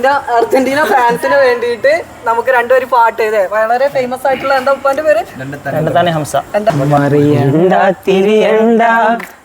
എന്റെ അർജന്റീന ഫാൻസിന് വേണ്ടിയിട്ട് നമുക്ക് രണ്ടുപേര് പാട്ട് ഇതേ വളരെ ഫേമസ് ആയിട്ടുള്ള എന്താ ഉപ്പാന്റെ പേര്? രണ്ടത്താണി ഹംസ. എന്താ? മറിയണ്ട തിരിയണ്ട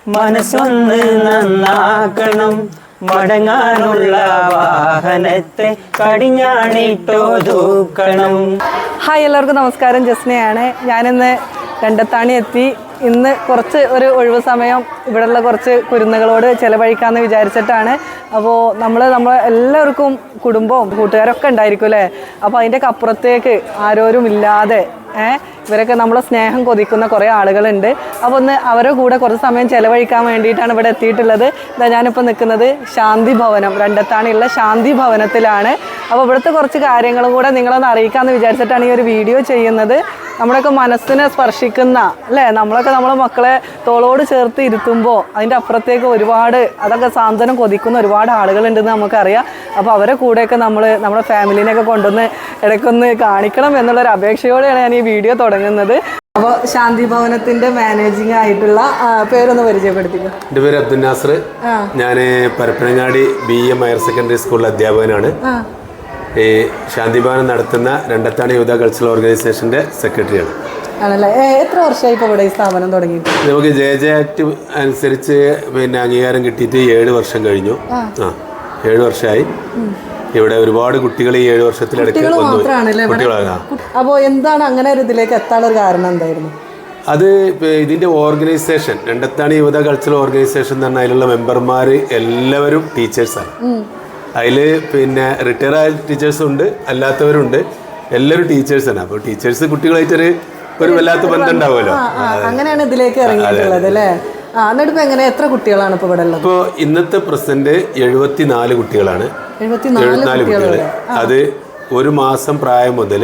മനസ്സൊന്ന് നന്നാക്കണം. മടങ്ങാനുള്ള വാഹനത്തെ കടിഞ്ഞാണിട്ടോ ദൂക്കണം ഹായ് എല്ലാവർക്കും നമസ്കാരം. ജസ്നയാണ്. ഞാനിന്ന് രണ്ടത്താണി എത്തി. ഇന്ന് കുറച്ച് ഒരു ഒഴിവ് സമയം ഇവിടെയുള്ള കുറച്ച് കുരുന്നുകളോട് ചിലവഴിക്കാമെന്ന് വിചാരിച്ചിട്ടാണ്. അപ്പോൾ നമ്മൾ നമ്മൾ എല്ലാവർക്കും കുടുംബവും കൂട്ടുകാരൊക്കെ ഉണ്ടായിരിക്കും അല്ലേ? അപ്പോൾ അതിന്റെയൊക്കെ അപ്പുറത്തേക്ക് ആരോരും ഇല്ലാതെ ഏഹ് ഇവരൊക്കെ നമ്മളെ സ്നേഹം കൊതിക്കുന്ന കുറേ ആളുകളുണ്ട്. അപ്പോൾ ഒന്ന് അവരുടെ കൂടെ കുറച്ച് സമയം ചിലവഴിക്കാൻ വേണ്ടിയിട്ടാണ് ഇവിടെ എത്തിയിട്ടുള്ളത്. ഇതാ ഞാനിപ്പോൾ നിൽക്കുന്നത് ശാന്തി ഭവനം രണ്ടത്താണിയുള്ള ശാന്തി ഭവനത്തിലാണ്. അപ്പോൾ ഇവിടുത്തെ കുറച്ച് കാര്യങ്ങളും കൂടെ നിങ്ങളൊന്ന് അറിയിക്കാമെന്ന് വിചാരിച്ചിട്ടാണ് ഈ ഒരു വീഡിയോ ചെയ്യുന്നത്. നമ്മളൊക്കെ മനസ്സിനെ സ്പർശിക്കുന്ന അല്ലേ? നമ്മളൊക്കെ നമ്മളെ മക്കളെ തോളോട് ചേർത്ത് ഇരുത്തുമ്പോൾ അതിന്റെ അപ്പുറത്തേക്ക് ഒരുപാട് അതൊക്കെ സാന്ത്വനം കൊതിക്കുന്ന ഒരുപാട് ആളുകളുണ്ടെന്ന് നമുക്കറിയാം. അപ്പോൾ അവരെ കൂടെയൊക്കെ നമ്മൾ നമ്മുടെ ഫാമിലിനെയൊക്കെ കൊണ്ടുവന്ന് ഇടയ്ക്കൊന്ന് കാണിക്കണം എന്നുള്ളൊരു അപേക്ഷയോടെയാണ് ഞാൻ ഈ വീഡിയോ തുടങ്ങുന്നത്. അപ്പോൾ ശാന്തി ഭവനത്തിന്റെ മാനേജിംഗ് ആയിട്ടുള്ള ആ, പേരൊന്ന് പരിചയപ്പെടുത്തിക്കോ. എന്റെ പേര് അബ്ദുൽ നാസർ. ഞാൻ Parappanangadi B M higher secondary സ്കൂളിലെ അധ്യാപകനാണ്. ഈ ശാന്തിഭവനം നടത്തുന്ന രണ്ടത്താണി യുവത കൾച്ചറൽ ഓർഗനൈസേഷന്റെ സെക്രട്ടറിയാണ് ആണല്ലേ? ഏ, എത്ര വർഷമായി ഇപ്പോൾ ഇവിടെ ഈ സ്ഥാപനം തുടങ്ങിയിട്ട്? നമുക്ക് ജെ ജെ ആക്ട് അനുസരിച്ച് പിന്നെ അംഗീകാരം കിട്ടിയിട്ട് ഏഴ് വർഷം കഴിഞ്ഞു. ആ. ഏഴ് വർഷമായി. ഇവിടെ ഒരുപാട് കുട്ടികൾ ഈ ഏഴ് വർഷത്തിലിടയ്ക്ക് അപ്പോൾ എന്താണ് അങ്ങനെ ഒരു ഇതിലേക്ക് എത്താനുള്ള കാരണം എന്തായിരുന്നു? അത് ഇതിന്റെ ഇതിന്റെ ഓർഗനൈസേഷൻ രണ്ടത്താണ് യുവത കൾച്ചറൽ ഓർഗനൈസേഷൻ എന്ന് പറഞ്ഞാൽ അതിലുള്ള മെമ്പർമാർ എല്ലാവരും ടീച്ചേഴ്സാണ് അതിൽ പിന്നെ റിട്ടയർ ആയ ടീച്ചേഴ്സും ഉണ്ട് അല്ലാത്തവരുണ്ട്. എല്ലാവരും ടീച്ചേഴ്സാണ് അപ്പോൾ ടീച്ചേഴ്സ് കുട്ടികളായിട്ടൊരു ഒരു വല്ലാത്ത ബന്ധം ഉണ്ടാവുമല്ലോ അങ്ങനെയാണ് ഇതിലേക്ക് ഇറങ്ങിയിട്ടുള്ളത് അല്ലേ? എന്നിട്ട് എങ്ങനെ എത്ര കുട്ടികളാണ് ഇപ്പോൾ ഇവിടെ ഉള്ളത്? ഇപ്പോൾ ഇന്നത്തെ പ്രസന്റ് എഴുപത്തിനാല് കുട്ടികളാണ്. എഴുപത്തിനാല് കുട്ടികൾ അത് ഒരു മാസം പ്രായം മുതൽ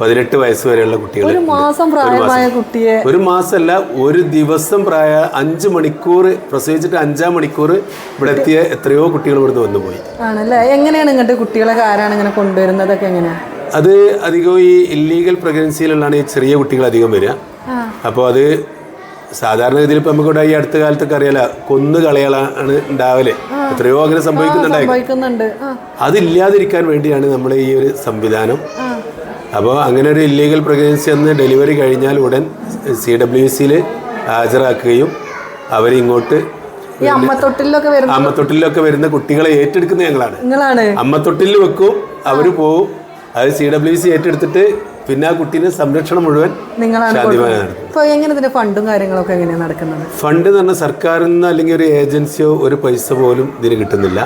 പതിനെട്ട് വയസ്സ് വരെയുള്ള കുട്ടികൾ ഒരു മാസം പ്രായമായ കുട്ടിയെ. ഒരു മാസമല്ല ഒരു ദിവസം പ്രായ അഞ്ച് മണിക്കൂർ പ്രസവിച്ചിട്ട് അഞ്ചാം മണിക്കൂർ ഇവിടെ എത്തിയ എത്രയോ കുട്ടികൾ ഇവിടുന്ന് വന്നു പോയി ആണല്ലേ? എങ്ങനെയാണ് ഇങ്ങോട്ട് കുട്ടികളെ ആരാണ് ഇങ്ങനെ കൊണ്ടുവരുന്നതൊക്കെ എങ്ങനെയാ? അത് അധികം ഈ ഇല്ലീഗൽ പ്രഗ്നൻസിയിലുള്ളതാണ് ഈ ചെറിയ കുട്ടികൾ അധികം വരിക. അപ്പോൾ അത് സാധാരണഗതിയിൽ ഇപ്പം നമുക്കിവിടെ ഈ അടുത്ത കാലത്തൊക്കെ അറിയാല കൊന്നു കളയാളാണ് ഉണ്ടാവൽ. എത്രയോ അങ്ങനെ സംഭവിക്കുന്നുണ്ടായി. അതില്ലാതിരിക്കാൻ വേണ്ടിയാണ് നമ്മൾ ഈ ഒരു സംവിധാനം. അപ്പോൾ അങ്ങനെ ഒരു ഇല്ലീഗൽ പ്രഗ്നൻസി എന്ന് ഡെലിവറി കഴിഞ്ഞാൽ ഉടൻ സി ഡബ്ല്യു സിയിൽ ഹാജരാക്കുകയും അവരിങ്ങോട്ട് അമ്മത്തൊട്ടിലൊക്കെ വരുന്ന കുട്ടികളെ ഏറ്റെടുക്കുന്ന ഞങ്ങളാണ്. അമ്മത്തൊട്ടിൽ അമ്മത്തൊട്ടിലിൽ വെക്കും അവർ പോവും. അത് സി ഡബ്ല്യു സി ഏറ്റെടുത്തിട്ട് പിന്നെ ആ കുട്ടീനെ സംരക്ഷണം മുഴുവൻ എങ്ങനെ ഇതിന്റെ ഫണ്ടും കാര്യങ്ങളൊക്കെ എങ്ങനെയാണ് നടക്കുന്നത്? ഫണ്ട് എന്ന് പറഞ്ഞാൽ സർക്കാരിൽ നിന്ന് അല്ലെങ്കിൽ ഒരു ഏജൻസിയോ ഒരു പൈസ പോലും ഇതിന് കിട്ടുന്നില്ല.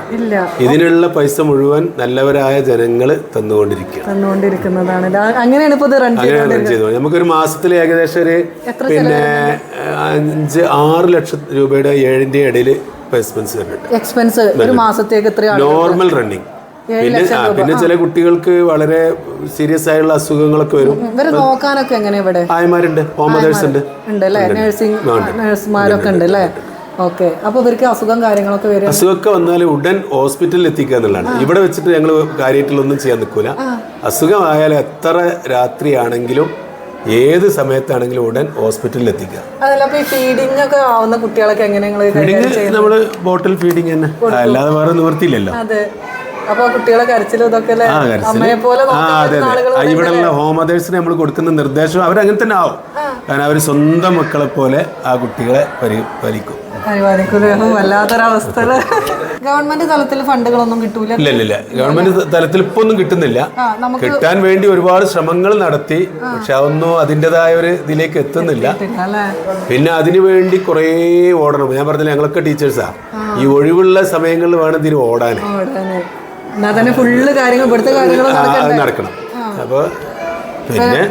ഇതിനുള്ള പൈസ മുഴുവൻ നല്ലവരായ ജനങ്ങൾ തന്നുകൊണ്ടിരിക്കുക. തന്നുകൊണ്ടിരിക്കുന്നതാണ്. അങ്ങനെയാണ് റൺ ചെയ്തത്. നമുക്കൊരു മാസത്തിൽ ഏകദേശം ഒരു പിന്നെ അഞ്ച് ആറ് ലക്ഷം രൂപയുടെ ഏഴിന്റെ ഇടയിൽ എക്സ്പെൻസ് എക്സ്പെൻസ് ഒരു മാസത്തേക്ക് നോർമൽ റണ്ണിങ് പിന്നെ പിന്നെ ചില കുട്ടികൾക്ക് വളരെ സീരിയസ് ആയുള്ള അസുഖങ്ങളൊക്കെ വരും. ഇവരെ നോക്കാനൊക്കെ എങ്ങനെ ഇവിടെ? ആയമാരുണ്ട് ഹോം മദേഴ്സ് ഉണ്ട് നഴ്സിംഗ് നഴ്സുമാരൊക്കെ ഉണ്ട് അല്ലേ ഓക്കെ. അപ്പൊ ഇവർക്ക് അസുഖം കാര്യങ്ങളൊക്കെ വരും? അസുഖമൊക്കെ വന്നാൽ ഉടൻ ഹോസ്പിറ്റലിൽ എത്തിക്കുക എന്നുള്ളതാണ്. ഇവിടെ വെച്ചിട്ട് ഞങ്ങൾ കാര്യമായിട്ടുള്ളൊന്നും ചെയ്യാൻ നിൽക്കൂല. അസുഖമായാൽ എത്ര രാത്രിയാണെങ്കിലും ഏത് സമയത്താണെങ്കിലും ഉടൻ ഹോസ്പിറ്റലിൽ എത്തിക്കുക. ഫീഡിംഗ് ഒക്കെ ആവുന്ന കുട്ടികളൊക്കെ എങ്ങനെ ഫീഡിങ് നമ്മൾ ബോട്ടിൽ ഫീഡിങ് തന്നെ. അല്ലാതെ വേറെ നിവൃത്തിയില്ലല്ലോ. ഇവിടെയുള്ള ഹോം മദേഴ്സിന് നമ്മൾ കൊടുക്കുന്ന നിർദ്ദേശം അവരങ്ങനെ തന്നെ ആവും. കാരണം അവർ സ്വന്തം മക്കളെ പോലെ ആ കുട്ടികളെ പരിപാലിക്കും ഗവൺമെന്റ് തലത്തിൽ ഫണ്ടുകളൊന്നും കിട്ടൂല? ഇല്ല ഇല്ല ഗവൺമെന്റ് തലത്തിൽ ഇപ്പൊ ഒന്നും കിട്ടുന്നില്ല. കിട്ടാൻ വേണ്ടി ഒരുപാട് ശ്രമങ്ങൾ നടത്തി. പക്ഷെ അതൊന്നും അതിന്റെതായ ഒരു ഇതിലേക്ക് എത്തുന്നില്ല. പിന്നെ അതിനു വേണ്ടി കുറേ ഓടണം. ഞാൻ പറഞ്ഞില്ല ഞങ്ങളൊക്കെ ടീച്ചേഴ്സാ. ഈ ഒഴിവുള്ള സമയങ്ങളിൽ വേണം ഇതിന് ഓടാൻ. ഓടാന്. എന്നാ തന്നെ ഫുള്ള് കാര്യങ്ങൾ ഇവിടുത്തെ കാര്യങ്ങൾ നടക്കണം അപ്പോൾ പിന്നെ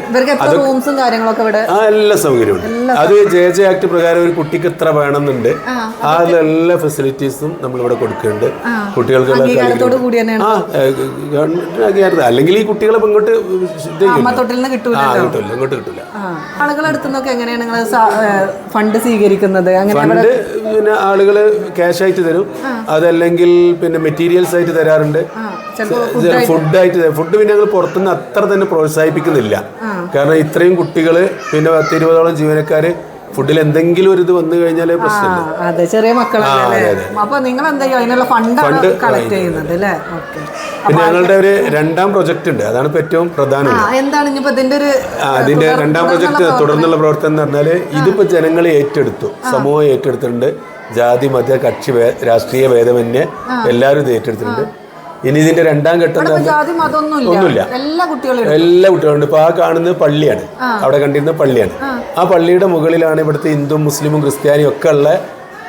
എല്ലാ സൗകര്യവും അത് ജെ ജെ ആക്ട് പ്രകാരം ഒരു കുട്ടിക്ക് എത്ര വേണമെന്നുണ്ട്. ആ എല്ലാ ഫെസിലിറ്റീസും നമ്മളിവിടെ കൊടുക്കുന്നുണ്ട്. കുട്ടികൾക്ക് അംഗീകാരത്തോട് കൂടി തന്നെയാണ്. ആ ഗവൺമെന്റ് അംഗീകാരം അല്ലെങ്കിൽ ഈ കുട്ടികളെ ഇങ്ങോട്ട് കിട്ടൂല. ഇങ്ങോട്ട് നിന്നൊക്കെ എങ്ങനെയാണ് നിങ്ങൾ ഫണ്ട് സ്വീകരിക്കുന്നത്? ഫണ്ട് പിന്നെ ആളുകൾ ക്യാഷ് ആയിട്ട് തരും. അതല്ലെങ്കിൽ പിന്നെ മെറ്റീരിയൽസ് ആയിട്ട് തരാറുണ്ട്. ഫുഡായിട്ട് ഫുഡ് പിന്നെ ഞങ്ങൾ പുറത്തുനിന്ന് അത്ര തന്നെ പ്രോത്സാഹിപ്പിക്കുന്നില്ല. കാരണം ഇത്രയും കുട്ടികൾ പിന്നെ പത്തിരുപതോളം ജീവനക്കാർ ഫുഡിൽ എന്തെങ്കിലും ഒരു ഇത് വന്നു കഴിഞ്ഞാൽ പ്രശ്നമില്ല. അതെ ചെറിയ മക്കളല്ലേ? ആ, അപ്പൊ നിങ്ങൾ എന്താ അതിനുള്ള കളക്ട് ചെയ്യുന്നത് അല്ലേ? പിന്നെ ഞങ്ങളുടെ ഒരു രണ്ടാം പ്രൊജക്ട് ഉണ്ട്. അതാണ് ഇപ്പൊ ഏറ്റവും പ്രധാനം. എന്താണ് ഇനിയിപ്പോ ഇതിന്റെ ഒരു അതിന്റെ രണ്ടാം പ്രൊജക്ട് തുടർന്നുള്ള പ്രവർത്തനം എന്ന് പറഞ്ഞാൽ ഇതിപ്പോ ജനങ്ങൾ ഏറ്റെടുത്തു. സമൂഹം ഏറ്റെടുത്തിട്ടുണ്ട്. ജാതി മത കക്ഷി രാഷ്ട്രീയ ഭേദമന്യേ എല്ലാവരും ഇത് ഏറ്റെടുത്തിട്ടുണ്ട്. ഇനി ഇതിന്റെ രണ്ടാം ഘട്ടം ഒന്നുമില്ല. എല്ലാ കുട്ടികളും എല്ലാ കുട്ടികളുണ്ട് ഇപ്പൊ ആ കാണുന്നത് പള്ളിയാണ്. അവിടെ കണ്ടിരുന്ന പള്ളിയാണ്. ആ. പള്ളിയുടെ മുകളിലാണ് ഇവിടുത്തെ ഹിന്ദു മുസ്ലിമും ക്രിസ്ത്യാനിയും ഒക്കെ ഉള്ള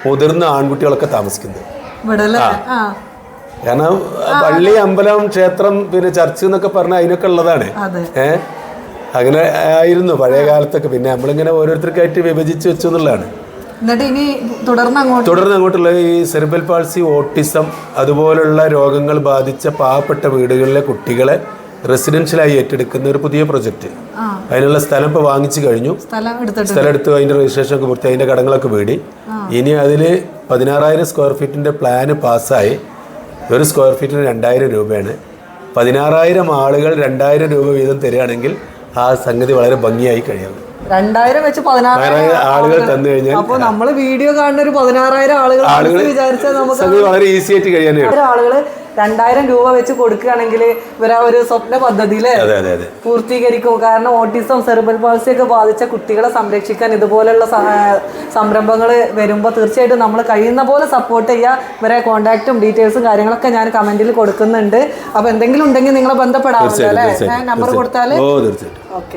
മുതിർന്ന ആൺകുട്ടികളൊക്കെ താമസിക്കുന്നത്. കാരണം പള്ളി അമ്പലം ക്ഷേത്രം പിന്നെ ചർച്ച് എന്നൊക്കെ പറഞ്ഞാൽ അതിനൊക്കെ ഉള്ളതാണ്. ഏ? അങ്ങനെ ആയിരുന്നു പഴയ കാലത്തൊക്കെ. പിന്നെ നമ്മളിങ്ങനെ ഓരോരുത്തർക്കായിട്ട് വിഭജിച്ച് വെച്ചു എന്നുള്ളതാണ്. എന്നിട്ട് ഇനി തുടർന്ന് അങ്ങോട്ട് തുടർന്ന് അങ്ങോട്ടുള്ള ഈ സെർബൽ പാൾസി ഓട്ടിസം അതുപോലുള്ള രോഗങ്ങൾ ബാധിച്ച പാവപ്പെട്ട വീടുകളിലെ കുട്ടികളെ റെസിഡൻഷ്യലായി ഏറ്റെടുക്കുന്ന ഒരു പുതിയ പ്രൊജക്റ്റ്. അതിനുള്ള സ്ഥലം ഇപ്പോൾ വാങ്ങിച്ചു കഴിഞ്ഞു. സ്ഥലം എടുത്തു സ്ഥലം എടുത്ത് അതിന്റെ രജിസ്ട്രേഷൻ ഒക്കെ പൂർത്തി അതിന്റെ കടങ്ങളൊക്കെ വീടി. ഇനി അതിൽ പതിനാറായിരം സ്ക്വയർ ഫീറ്റിന്റെ പ്ലാന് പാസ്സായി ഒരു സ്ക്വയർ ഫീറ്റിന് രണ്ടായിരം രൂപയാണ്. പതിനാറായിരം ആളുകൾ രണ്ടായിരം രൂപ വീതം തരികയാണെങ്കിൽ ആ സംഗതി വളരെ ഭംഗിയായി കഴിയും. രണ്ടായിരം വെച്ച് പതിനാറായിരം ആളുകൾ തന്നു കഴിഞ്ഞാൽ അപ്പൊ നമ്മൾ വീഡിയോ കാണുന്ന ഒരു പതിനാറായിരം ആളുകൾ ആളുകൾ വിചാരിച്ചാൽ നമുക്ക് വളരെ ഈസി ആയിട്ട് ആളുകൾ രണ്ടായിരം രൂപ വെച്ച് കൊടുക്കുകയാണെങ്കിൽ ഇവരാ ഒരു സ്വപ്ന പദ്ധതിയിൽ പൂർത്തീകരിക്കും. കാരണം ഓട്ടിസം സെറിബൽ പാൾസി ഒക്കെ ബാധിച്ച കുട്ടികളെ സംരക്ഷിക്കാൻ ഇതുപോലെയുള്ള സംരംഭങ്ങൾ വരുമ്പോൾ തീർച്ചയായിട്ടും നമ്മൾ കഴിയുന്ന പോലെ സപ്പോർട്ട് ചെയ്യുക ഇവരെ കോൺടാക്റ്റും ഡീറ്റെയിൽസും കാര്യങ്ങളൊക്കെ ഞാൻ കമന്റിൽ കൊടുക്കുന്നുണ്ട്. അപ്പൊ എന്തെങ്കിലും ഉണ്ടെങ്കിൽ നിങ്ങളെ ബന്ധപ്പെടാറുണ്ട് അല്ലേ? നമ്പർ കൊടുത്താൽ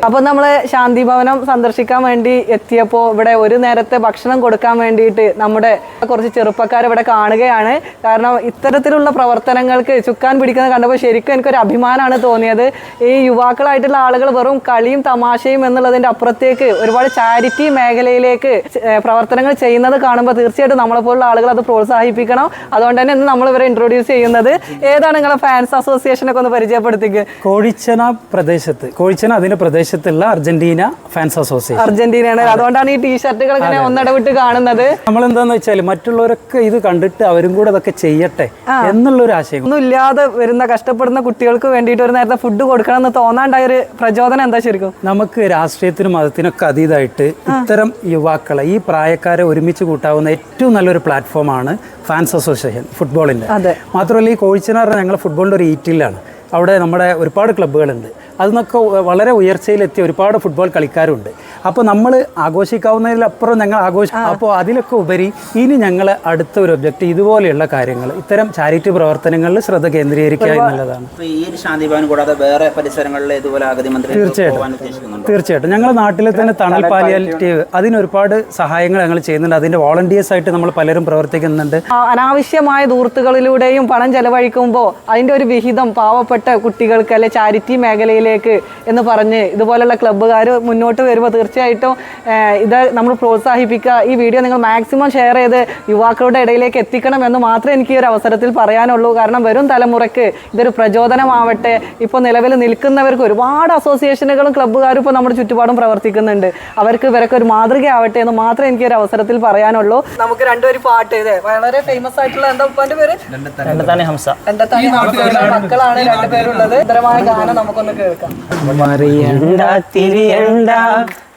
അപ്പൊ നമ്മൾ ശാന്തി ഭവനം സന്ദർശിക്കാൻ വേണ്ടി എത്തിയപ്പോ ഇവിടെ ഒരു നേരത്തെ ഭക്ഷണം കൊടുക്കാൻ വേണ്ടിയിട്ട് നമ്മുടെ കുറച്ച് ചെറുപ്പക്കാർ ഇവിടെ കാണുകയാണ്. കാരണം ഇത്തരത്തിലുള്ള പ്രവർത്തനങ്ങൾക്ക് ചുക്കാൻ പിടിക്കുന്നത് കണ്ടപ്പോൾ ശരിക്കും എനിക്കൊരു അഭിമാനമാണ് തോന്നിയത്. ഈ യുവാക്കളായിട്ടുള്ള ആളുകൾ വെറും കളിയും തമാശയും എന്നുള്ളതിന്റെ അപ്പുറത്തേക്ക് ഒരുപാട് ചാരിറ്റി മേഖലയിലേക്ക് പ്രവർത്തനങ്ങൾ ചെയ്യുന്നത് കാണുമ്പോൾ തീർച്ചയായിട്ടും നമ്മളെ പോലുള്ള ആളുകൾ അത് പ്രോത്സാഹിപ്പിക്കണം. അതുകൊണ്ട് തന്നെ ഇന്ന് നമ്മൾ ഇവരെ ഇൻട്രൊഡ്യൂസ് ചെയ്യുന്നത് ഏതാണ് നിങ്ങളെ ഫാൻസ് അസോസിയേഷനൊക്കെ ഒന്ന് പരിചയപ്പെടുത്തിക്ക്? കോഴിച്ചന പ്രദേശത്ത് കോഴിച്ചന അതിന്റെ പ്രദേശത്തുള്ള അർജന്റീന ഫാൻസ് അസോസിയേഷൻ അർജന്റീനയാണ്. അതുകൊണ്ടാണ് ഈ ടീഷർട്ടുകൾ ഇങ്ങനെ ഒന്നിടവിട്ട് കാണുന്നത്. നമ്മൾ എന്താന്ന് വെച്ചാൽ മറ്റുള്ളവരൊക്കെ ഇത് കണ്ടിട്ട് അവരും കൂടെ അതൊക്കെ ചെയ്യട്ടെ എന്നുള്ള ഒരു ആശയം. ഒന്നും ഇല്ലാതെ വരുന്ന കഷ്ടപ്പെടുന്ന കുട്ടികൾക്ക് വേണ്ടിയിട്ട് ഒരു നേരത്തെ ഫുഡ് കൊടുക്കണം എന്ന് തോന്നാണ്ടായ ഒരു പ്രചോദനം എന്താ ശരിക്കും? നമുക്ക് രാഷ്ട്രീയത്തിനും മതത്തിനൊക്കെ അതീതായിട്ട് ഇത്തരം യുവാക്കളെ ഈ പ്രായക്കാരെ ഒരുമിച്ച് കൂട്ടാവുന്ന ഏറ്റവും നല്ലൊരു പ്ലാറ്റ്ഫോമാണ് ഫാൻസ് അസോസിയേഷൻ ഫുട്ബോളിന്റെ. മാത്രമല്ല ഈ കോഴിച്ചനാറ് ഞങ്ങൾ ഫുട്ബോളിന്റെ ഒരു ഈറ്റിലാണ്. അവിടെ നമ്മുടെ ഒരുപാട് ക്ലബ്ബുകളുണ്ട് അതിനൊക്കെ വളരെ ഉയർച്ചയിലെത്തിയ ഒരുപാട് ഫുട്ബോൾ കളിക്കാരുണ്ട്. അപ്പോൾ നമ്മൾ ആഘോഷിക്കാവുന്നതിലപ്പുറം ഞങ്ങൾ ആഘോഷ അപ്പോൾ അതിലൊക്കെ ഉപരി ഇനി ഞങ്ങൾ അടുത്ത ഒരു ഒബ്ജക്റ്റ് ഇതുപോലെയുള്ള കാര്യങ്ങൾ ഇത്തരം ചാരിറ്റി പ്രവർത്തനങ്ങളിൽ ശ്രദ്ധ കേന്ദ്രീകരിക്കുക എന്നുള്ളതാണ്. തീർച്ചയായിട്ടും ഈ ഒരു ശാന്തി ഭവൻ കൂടാതെ വേറെ പരിസരങ്ങളിൽ ഇതുപോലെ അഗതി മന്ത്രി പോകാൻ ഉദ്ദേശിക്കുന്നുണ്ടോ? തീർച്ചയായിട്ടും. ഞങ്ങൾ നാട്ടിലെ തന്നെ തണൽ പാലിയാലിറ്റീവ് അതിനൊരുപാട് സഹായങ്ങൾ ഞങ്ങൾ ചെയ്യുന്നുണ്ട്. അതിന്റെ വോളണ്ടിയേഴ്സ് ആയിട്ട് നമ്മൾ പലരും പ്രവർത്തിക്കുന്നുണ്ട്. അനാവശ്യമായ ദൂർത്തുകളിലൂടെയും പണം ചെലവഴിക്കുമ്പോൾ അതിന്റെ ഒരു വിഹിതം പാവപ്പെട്ട കുട്ടികൾക്ക് അല്ലെ ചാരിറ്റി മേഖലയിലേക്ക് എന്ന് പറഞ്ഞ് ഇതുപോലുള്ള ക്ലബ്ബുകാർ മുന്നോട്ട് വരുമ്പോൾ തീർച്ചയായിട്ടും ഇത് നമ്മൾ പ്രോത്സാഹിപ്പിക്കുക. ഈ വീഡിയോ നിങ്ങൾ മാക്സിമം ഷെയർ ചെയ്ത് യുവാക്കളുടെ ഇടയിലേക്ക് എത്തിക്കണം എന്ന് മാത്രമേ എനിക്ക് ഈ ഒരു അവസരത്തിൽ പറയാനുള്ളൂ. കാരണം വരും തലമുറയ്ക്ക് ഇതൊരു പ്രചോദനമാവട്ടെ. ഇപ്പോൾ നിലവിൽ നിൽക്കുന്നവർക്ക് ഒരുപാട് അസോസിയേഷനുകളും ക്ലബ്ബുകാരും ഇപ്പോൾ നമ്മുടെ ചുറ്റുപാടും പ്രവർത്തിക്കുന്നുണ്ട്. അവർക്ക് ഇവരൊക്കെ ഒരു മാതൃകയാവട്ടെ എന്ന് മാത്രമേ എനിക്ക് ഒരു അവസരത്തിൽ പറയാനുള്ളൂ. നമുക്ക് രണ്ടുപേരും പാട്ട് ഇതേ വളരെ ഫേമസ് ആയിട്ടുള്ള എന്താ ഉപ്പാന്റെ പേര്? ഹംസ. മക്കളാണ് രണ്ടുപേരുള്ളത് ഇത്തരമായ ഗാനം നമുക്കൊന്ന് കേൾക്കാം.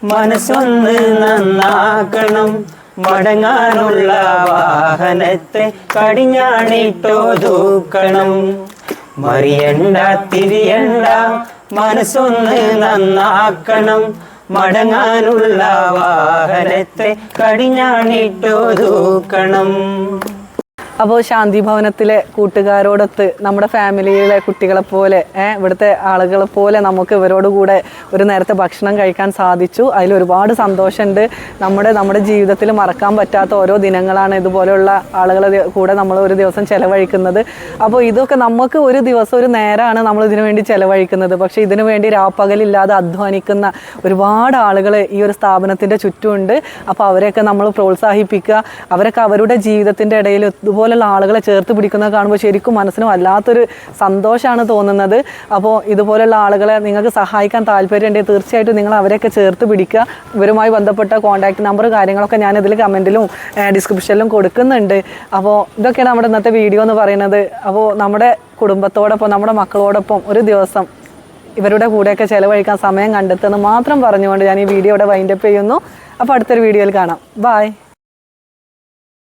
മനസ്സൊന്ന് നന്നാക്കണം. മടങ്ങാനുള്ള വാഹനത്തെ കടിഞ്ഞാണിട്ടോ തൂക്കണം. മറിയണ്ട തിരിയണ്ട മനസ്സൊന്ന് നന്നാക്കണം. മടങ്ങാനുള്ള വാഹനത്തെ കടിഞ്ഞാണിട്ടോ ദൂക്കണം അപ്പോൾ ശാന്തി ഭവനത്തിലെ കൂട്ടുകാരോടൊത്ത് നമ്മുടെ ഫാമിലിയിലെ കുട്ടികളെ പോലെ ഇവിടുത്തെ ആളുകളെ പോലെ നമുക്ക് ഇവരോട് കൂടെ ഒരു നേരത്തെ ഭക്ഷണം കഴിക്കാൻ സാധിച്ചു. അതിൽ ഒരുപാട് സന്തോഷമുണ്ട്. നമ്മുടെ നമ്മുടെ ജീവിതത്തിൽ മറക്കാൻ പറ്റാത്ത ഓരോ ദിനങ്ങളാണ് ഇതുപോലെയുള്ള ആളുകളെ കൂടെ നമ്മൾ ഒരു ദിവസം ചിലവഴിക്കുന്നത്. അപ്പോൾ ഇതൊക്കെ നമുക്ക് ഒരു ദിവസം ഒരു നേരമാണ് നമ്മൾ ഇതിനു വേണ്ടി ചെലവഴിക്കുന്നത്. പക്ഷേ ഇതിനു വേണ്ടി രാപ്പകലില്ലാതെ അധ്വാനിക്കുന്ന ഒരുപാട് ആളുകൾ ഈ ഒരു സ്ഥാപനത്തിന്റെ ചുറ്റുമുണ്ട്. അപ്പോൾ അവരെയൊക്കെ നമ്മൾ പ്രോത്സാഹിപ്പിക്കുക. അവരൊക്കെ അവരുടെ ജീവിതത്തിന്റെ ഇടയിൽ ഇതുപോലുള്ള ആളുകളെ ചേർത്ത് പിടിക്കുന്നത് കാണുമ്പോൾ ശരിക്കും മനസ്സിന് വല്ലാത്തൊരു സന്തോഷമാണ് തോന്നുന്നത്. അപ്പോൾ ഇതുപോലുള്ള ആളുകളെ നിങ്ങൾക്ക് സഹായിക്കാൻ താല്പര്യമുണ്ടെങ്കിൽ തീർച്ചയായിട്ടും നിങ്ങൾ അവരെയൊക്കെ ചേർത്ത് പിടിക്കുക. ഇവരുമായി ബന്ധപ്പെട്ട കോൺടാക്ട് നമ്പർ കാര്യങ്ങളൊക്കെ ഞാൻ ഇതിൽ കമന്റിലും ഡിസ്ക്രിപ്ഷനിലും കൊടുക്കുന്നുണ്ട്. അപ്പോൾ ഇതൊക്കെയാണ് നമ്മുടെ ഇന്നത്തെ വീഡിയോ എന്ന് പറയുന്നത്. അപ്പോൾ നമ്മുടെ കുടുംബത്തോടൊപ്പം നമ്മുടെ മക്കളോടൊപ്പം ഒരു ദിവസം ഇവരുടെ കൂടെയൊക്കെ ചിലവഴിക്കാൻ സമയം കണ്ടെത്തുമെന്ന് മാത്രം പറഞ്ഞുകൊണ്ട് ഞാൻ ഈ വീഡിയോ ഇവിടെ വൈൻഡപ്പ് ചെയ്യുന്നു. അപ്പോൾ അടുത്തൊരു വീഡിയോയിൽ കാണാം. ബായ്